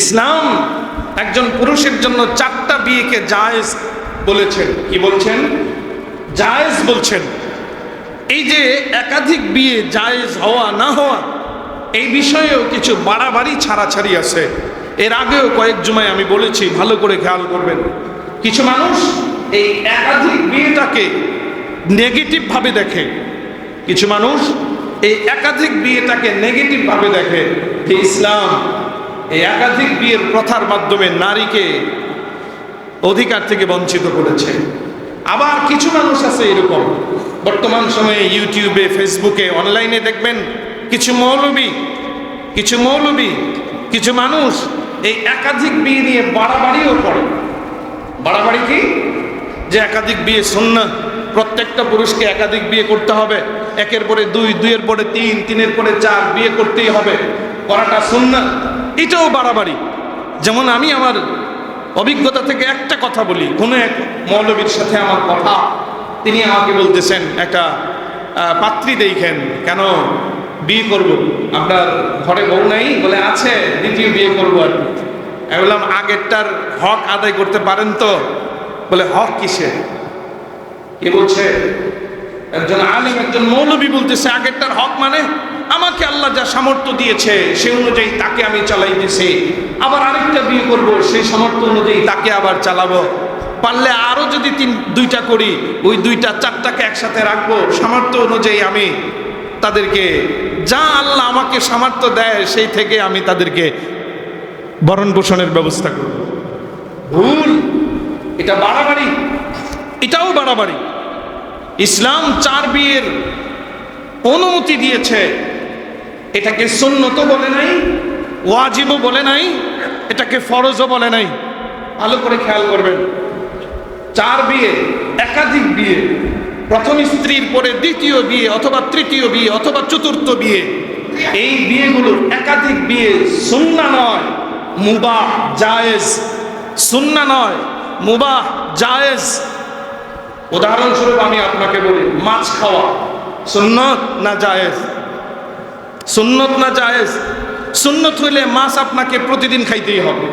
ইসলাম একজন পুরুষের জন্য চারটা বিয়েকে জায়েজ বলেছেন। কি বলছেন? জায়েজ বলছেন। এই যে একাধিক বিয়ে জায়েজ হওয়া না হওয়া, এই বিষয়েও কিছু বাড়াবাড়ি, ছাড়াছাড়ি আছে। এর আগেও কয়েক জুমায় আমি বলেছি, ভালো করে খেয়াল করবেন। কিছু মানুষ এই একাধিক বিয়েটাকে নেগেটিভ ভাবে দেখে। কিছু মানুষ এই একাধিক বিয়েটাকে নেগেটিভ ভাবে দেখে যে ইসলাম এই একাধিক বিয়ের প্রথার মাধ্যমে নারীকে অধিকার থেকে বঞ্চিত করেছে। আবার কিছু মানুষ আছে এরকম। বর্তমান সময়ে ইউটিউবে, ফেসবুকে, অনলাইনে দেখবেন কিছু মৌলবী কিছু মৌলবী, কিছু মানুষ এই একাধিক বিয়ে নিয়ে বাড়াবাড়িও করে। বাড়াবাড়ি কি? যে একাধিক বিয়ে শূন্য প্রত্যেকটা পুরুষকে একাধিক বিয়ে করতে হবে। একের পরে দুই, দুইয়ের পরে তিন, তিনের পরে চার, বিয়ে করতেই হবে। করাটা শূন্য এটাও বাড়াবাড়ি। যেমন আমি আমার অভিজ্ঞতা থেকে একটা কথা বলি। কোনো এক মৌলবীর সাথে আমার কথা, তিনি আমাকে বলতেছেন, একটা পাত্রী দেখেন, কেন বিয়ে করব? আপনার ঘরে বউ নাই? বলে, আছে, দ্বিতীয় বিয়ে করব আর কি। বললাম, আগেরটার হক আদায় করতে পারেন তো? বলে, হক কিসে কে বলছে? একজন আলিম, একজন মৌলবী বলতেছে, আগেরটার হক মানে আমাকে আল্লাহ যা সামর্থ্য দিয়েছে, সে অনুযায়ী তাকে আমি চালাইতেছি। আবার আরেকটা বিয়ে করব সেই সামর্থ্য অনুযায়ী তাকে আবার চালাবো। পারলে আরও যদি তিন, দুইটা করি, ওই দুইটা চারটাকে একসাথে রাখব, সামর্থ্য অনুযায়ী আমি তাদেরকে, যা আল্লাহ আমাকে সামর্থ্য দেয়, সেই থেকে আমি তাদেরকে ভরণ পোষণের ব্যবস্থা করব। ভুল! এটা বাড়াবাড়ি। এটাও বাড়াবাড়ি। ইসলাম চার বিয়ের অনুমতি দিয়েছে। এটাকে সুন্নত বলে নাই, ওয়াজিবও বলে নাই, এটাকে ফরজও বলে নাই। ভালো করে খেয়াল করবেন। চার বিয়ে, একাধিক বিয়ে, প্রথম স্ত্রীর পরে দ্বিতীয় বিয়ে অথবা তৃতীয় বিয়ে অথবা চতুর্থ বিয়ে, এই বিয়েগুলো একাধিক বিয়ে সুন্না নয়, মুবাহ, জায়েজ। সুন্না নয়, মুবাহ, জায়েজ। উদাহরণস্বরূপ আমি আপনাকে বলি, মাছ খাওয়া, সুন্নত না জায়েজ? সুন্নত না জায়েজ? সুন্নত হইলে মাছ আপনাকে প্রতিদিন খাইতেই হবে।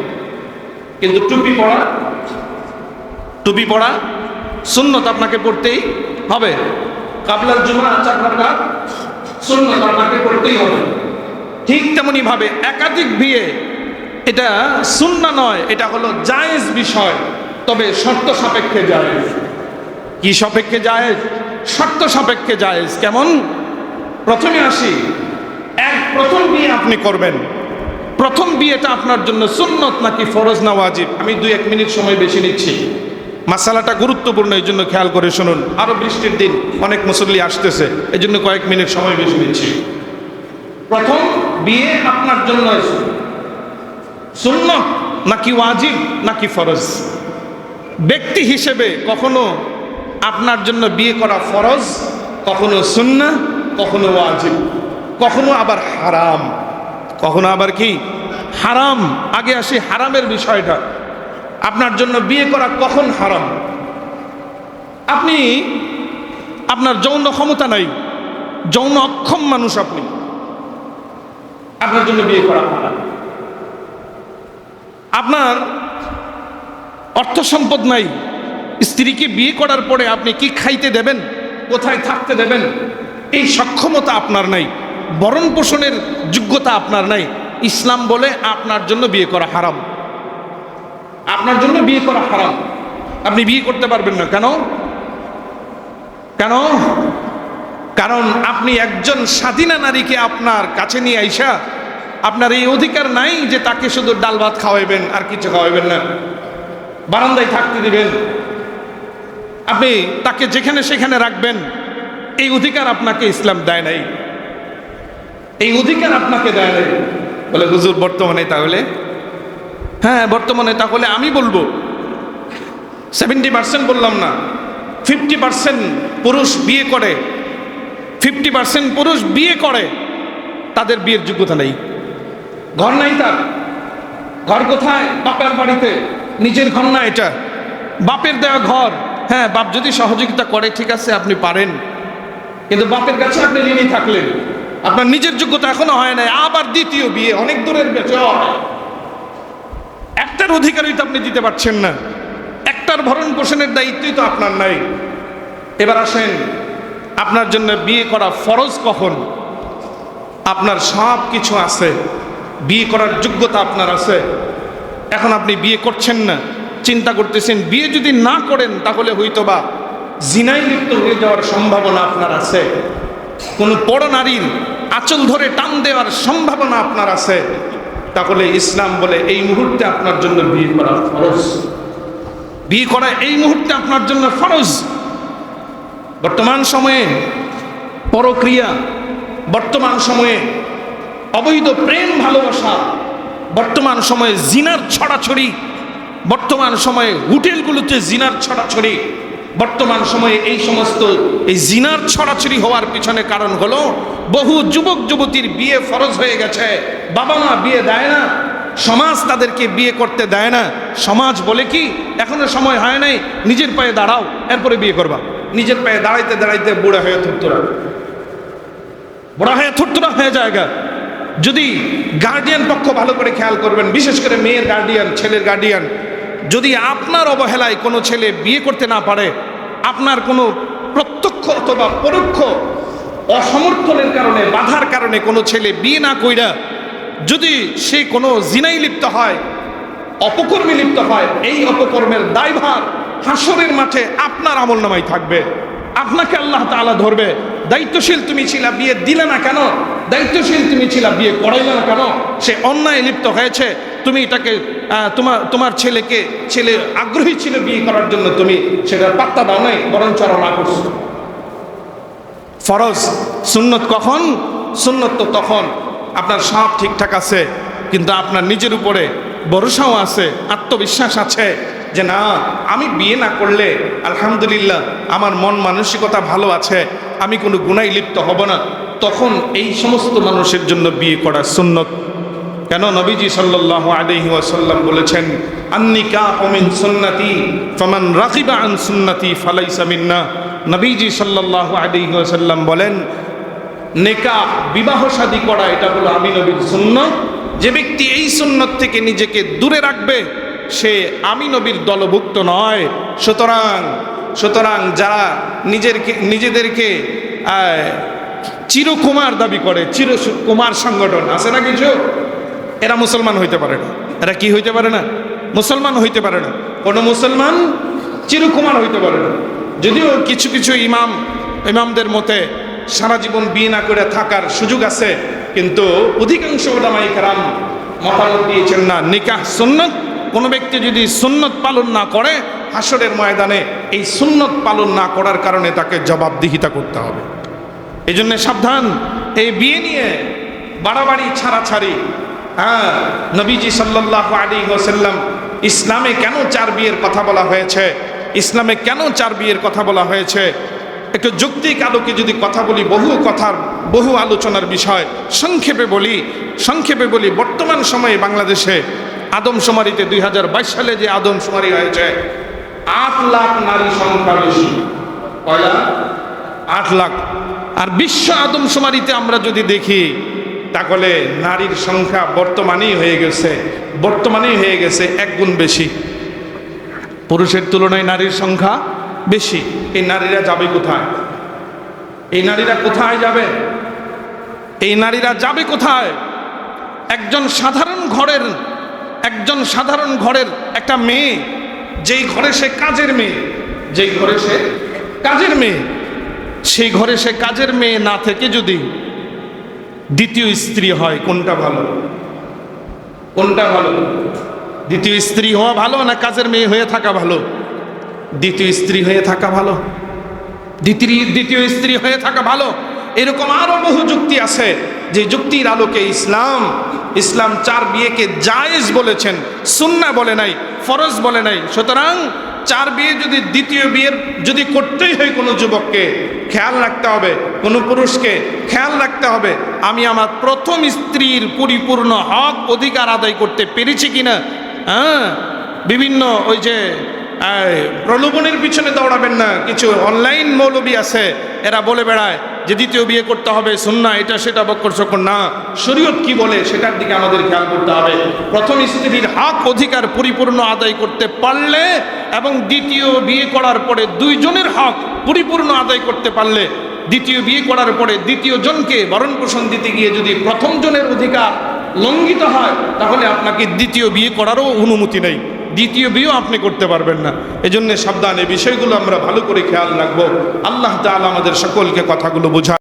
কিন্তু টুপি পড়া টুপি পড়া সুন্নত আপনাকে পড়তেই হবে। কাবলার জুমা, চার সুন্নত আপনাকে পড়তেই হবে। ঠিক তেমনি ভাবে একাধিক বিয়ে, এটা সুন্না নয়, এটা হলো জায়েজ বিষয়। তবে শর্ত সাপেক্ষে জায়েজ। কি সাপেক্ষে জায়েজ? শর্ত সাপেক্ষে জায়েজ। কেমন? প্রথমে আসি প্রথম বিয়ে আপনি করবেন। প্রথম বিয়েটা আপনার জন্য সুন্নত নাকি ফরজ না ওয়াজিব? আমি দুই এক মিনিট সময় বেশি নিচ্ছি। মাসালাটা গুরুত্বপূর্ণ, এই জন্য খেয়াল করে শুনুন। আরও বৃষ্টির দিন, অনেক মুসল্লি আসতেছে, এই জন্য কয়েক মিনিট সময় বেশি নিচ্ছি। প্রথম বিয়ে আপনার জন্য সুন্নত নাকি ওয়াজিব নাকি ফরজ? ব্যক্তি হিসেবে কখনো আপনার জন্য বিয়ে করা ফরজ, কখনো সুন্না, কখনো ওয়াজিব? কখনো আবার হারাম। কখনো আবার কি? হারাম। আগে আসি, হারামের বিষয়টা। আপনার জন্য বিয়ে করা কখন হারাম? আপনি, আপনার যৌন ক্ষমতা নাই। যৌন অক্ষম মানুষ আপনি। আপনার জন্য বিয়ে করা হারাম। আপনার অর্থ সম্পদ নাই। স্ত্রীকে বিয়ে করার পরে আপনি কি খাইতে দেবেন? কোথায় থাকতে দেবেন? এই সক্ষমতা আপনার নাই। বরণ পোষণের যোগ্যতা আপনার নাই। ইসলাম বলে আপনার জন্য বিয়ে করা হারাম। আপনার জন্য বিয়ে করা হারাম। আপনি বিয়ে করতে পারবেন না। কেন? কেন? কারণ আপনি একজন স্বাধীনা নারীকে আপনার কাছে নিয়ে আইসা আপনার এই অধিকার নাই যে তাকে শুধু ডাল ভাত খাওয়াইবেন আর কিছু খাওয়াইবেন না। বারান্দায় থাকতে দিবেন। আপনি তাকে যেখানে সেখানে রাখবেন, এই অধিকার আপনাকে ইসলাম দেয় নাই। এই অধিকার আপনাকে দেয় নাই। বলে হুজুর বর্তমানে তাহলে? হ্যাঁ বর্তমানে তাহলে আমি বলব। সেভেন্টি পার্সেন্ট বললাম না। ফিফটি পার্সেন্ট পুরুষ বিয়ে করে। ফিফটি পার্সেন্ট পুরুষ বিয়ে করে। তাদের বিয়ের যোগ্যতা নেই। ঘর নাই তার। ঘর কোথায়? বাপের বাড়িতে। নিজের ঘর না এটা। বাপের দেওয়া ঘর। হ্যাঁ বাপ যদি সহযোগিতা করে ঠিক আছে আপনি পারেন। কিন্তু বাপের কাছে আপনি ঋণী থাকলেন। আপনার নিজের যোগ্যতা এখনও হয় নাই, আবার দ্বিতীয় বিয়ে, অনেক দূরের বেচে একটার অধিকারই তো আপনি দিতে পারছেন না। একটার ভরণ পোষণের দায়িত্বই তো আপনার নাই। এবার আসেন, আপনার জন্য বিয়ে করা ফরজ কখন? আপনার সব কিছু আছে, বিয়ে করার যোগ্যতা আপনার আছে। এখন আপনি বিয়ে করছেন না, চিন্তা করতেছেন, বিয়ে যদি না করেন তাহলে হয়তো বা জিনাই লিপ্ত হয়ে যাওয়ার সম্ভাবনা আপনার আছে। কোনো বড় নারীর আঁচল ধরে টান দেওয়ার সম্ভাবনা আপনার আছে, তাহলে ইসলাম বলে এই মুহূর্তে আপনার জন্য বিয়ে করা ফরজ। বিয়ে করা এই মুহূর্তে আপনার জন্য ফরজ। বর্তমান সময়ে পরক্রিয়া, বর্তমান সময়ে অবৈধ প্রেম ভালোবাসা, বর্তমান সময়ে জিনার ছড়াছড়ি, বর্তমান সময়ে হোটেলগুলোতে জিনার ছড়াছড়ি বর্তমান সময়ে এই সমস্ত এই জিনার ছড়াছড়ি হওয়ার পিছনে কারণ হলো বহু যুবক যুবতীর বিয়ে ফরজ হয়ে গেছে। বাবা মা বিয়ে দেয় না, সমাজ তাদেরকে বিয়ে করতে দেয় না। সমাজ বলে কি, এখনও সময় হয় নাই, নিজের পায়ে দাঁড়াও, এরপরে বিয়ে করবা। নিজের পায়ে দাঁড়াইতে দাঁড়াইতে বুড়া হয়ে থুরতুরা বুড়া হয়ে থুরতুরা হয়ে জায়গা যদি গার্ডিয়ান পক্ষ ভালো করে খেয়াল করবেন, বিশেষ করে মেয়ের গার্ডিয়ান ছেলের গার্ডিয়ান যদি আপনার অবহেলায় কোনো ছেলে বিয়ে করতে না পারে আপনার কোনো প্রত্যক্ষ অথবা পরোক্ষ অসমর্থনের কারণে, বাধার কারণে কোনো ছেলে বিয়ে না কইরা যদি সে কোনো জিনাই লিপ্ত হয়, অপকর্মে লিপ্ত হয়, এই অপকর্মের দায়ভার হাসরের মাঠে আপনার আমল নামাই থাকবে। আপনাকে আল্লাহ তাআলা ধরবে। দায়িত্বশীল তুমি ছিলা, বিয়ে দিলে না কেন? দায়িত্বশীল তুমি ছিলা, বিয়ে করাইলে না কেন? সে অন্যায় লিপ্ত হয়েছে তুমি এটাকে তোমার তোমার ছেলেকে, ছেলে আগ্রহী ছিল বিয়ে করার জন্য তুমি সেটার পাত্তা দাও নাই বরং চরণা করছ। ফরজ, সুন্নত কখন? সুন্নত তো তখন। আপনার সব ঠিকঠাক আছে, কিন্তু আপনার নিজের উপরে ভরসাও আছে, আত্মবিশ্বাস আছে যে না, আমি বিয়ে না করলে আলহামদুলিল্লাহ আমার মন মানসিকতা ভালো আছে, আমি কোনো গুণাই লিপ্ত হব না। তখন এই সমস্ত মানুষের জন্য বিয়ে করা সুন্নত। কেন নবীজি সাল্লাল্লাহু আলাইহি ওয়াসাল্লাম বলেছেন আন্নিকা মিন সুন্নতি, ফামান রাকিবা আন সুন্নতি ফালাইসা মিন্না। নবীজি সাল্লাল্লাহু আলাইহি ওয়াসাল্লাম বলেন নেকা বিবাহ শাদী করা, এটা হলো আমি নবীর সুন্নত যে ব্যক্তি এই সুন্নত থেকে নিজেকে দূরে রাখবে, সে আমি নবীর দলভুক্ত নয়। সুতরাং সুতরাং যারা নিজের নিজেদেরকে চিরকুমার দাবি করে চির কুমার সংগঠন, আছে না কিছু? এরা মুসলমান হইতে পারে না। এরা কি হইতে পারে না? মুসলমান হইতে পারে না। কোনো মুসলমান চিরকুমার হইতে পারে না। যদিও কিছু কিছু ইমাম, ইমামদের মতে সারা জীবন বিয়ে না করে থাকার সুযোগ আছে, কিন্তু অধিকাংশ ওলামাই কারাম মতামত দিয়েছেন না, নিকাহ সুন্নত। কোনো ব্যক্তি যদি সুন্নত পালন না করে হাসরের ময়দানে এই সুন্নত পালন না করার কারণে তাকে জবাবদিহিতা করতে হবে। এই সাবধান। এই বিয়ে নিয়ে বাড়াবাড়ি, ছাড়াছাড়ি হ্যাঁ নবীজি সাল্লাহ আলী ওসাল্লাম ইসলামে কেন চার বিয়ের কথা বলা হয়েছে? ইসলামে কেন চার বিয়ের কথা বলা হয়েছে? একটু যৌক্তিক আলোকে যদি কথা বলি, বহু কথার, বহু আলোচনার বিষয়। সংক্ষেপে বলি সংক্ষেপে বলি, বর্তমান সময়ে বাংলাদেশে আদমশুমারিতে দুই হাজার বাইশ সালে যে আদমশুমারি হয়েছে, আট লাখ নারী সংখ্যা বেশি। আট লাখ। আর বিশ্ব আদমশুমারিতে আমরা যদি দেখি তাহলে নারীর সংখ্যা বর্তমানেই হয়ে গেছে, বর্তমানেই হয়ে গেছে এক গুণ বেশি। পুরুষের তুলনায় নারীর সংখ্যা বেশি। এই নারীরা যাবে কোথায়? এই নারীরা কোথায় যাবে? এই নারীরা যাবে কোথায়? একজন সাধারণ ঘরের, একজন সাধারণ ঘরের একটা মেয়ে, যেই ঘরে সে কাজের মেয়ে, যেই ঘরে সে কাজের মেয়ে, সেই ঘরে সে কাজের মেয়ে না থেকে যদি দ্বিতীয় স্ত্রী হয় কোনটা ভালো? কোনটা ভালো? দ্বিতীয় স্ত্রী হওয়া ভালো না কাজের মেয়ে হয়ে থাকা ভালো? দ্বিতীয় স্ত্রী হয়ে থাকা ভালো। দ্বিতীয় দ্বিতীয় স্ত্রী হয়ে থাকা ভালো। এরকম আরও বহু যুক্তি আছে যে যুক্তির আলোকে ইসলাম ইসলাম চার বিয়েকে জায়েজ বলেছেন, সুন্না বলে নাই, ফরজ বলে নাই। সুতরাং চার বিয়ে যদি দ্বিতীয় বিয়ের যদি করতেই হয় কোনো যুবককে, খেয়াল রাখতে হবে, কোনো পুরুষকে খেয়াল রাখতে হবে, আমি আমার প্রথম স্ত্রীর পরিপূর্ণ হক অধিকার আদায় করতে পেরেছি কিনা? হ্যাঁ? বিভিন্ন ওই যে প্রলোভনের পিছনে দৌড়াবেন না। কিছু অনলাইন মৌলবী আছে, এরা বলে বেড়ায়, যে দ্বিতীয় বিয়ে করতে হবে, সুন্না, এটা সেটা বক্কর সকর না। শরীয়ত কি বলে, সেটার দিকে আমাদের খেয়াল করতে হবে। প্রথম স্ত্রীর হক, অধিকার পরিপূর্ণ আদায় করতে পারলে এবং দ্বিতীয় বিয়ে করার পরে দুইজনের হক পরিপূর্ণ আদায় করতে পারলে, দ্বিতীয় বিয়ে করার পরে দ্বিতীয় জনকে ভরণ পোষণ দিতে গিয়ে যদি প্রথম জনের অধিকার লঙ্ঘিত হয়, তাহলে আপনাকে দ্বিতীয় বিয়ে করারও অনুমতি নেই। দ্বিতীয় বিয়েও আপনি করতে পারবেন না। এজন্য সাবধান বিষয়গুলো আমরা ভালো করে খেয়াল রাখব। আল্লাহ তালা আমাদের সকলকে কথাগুলো বোঝা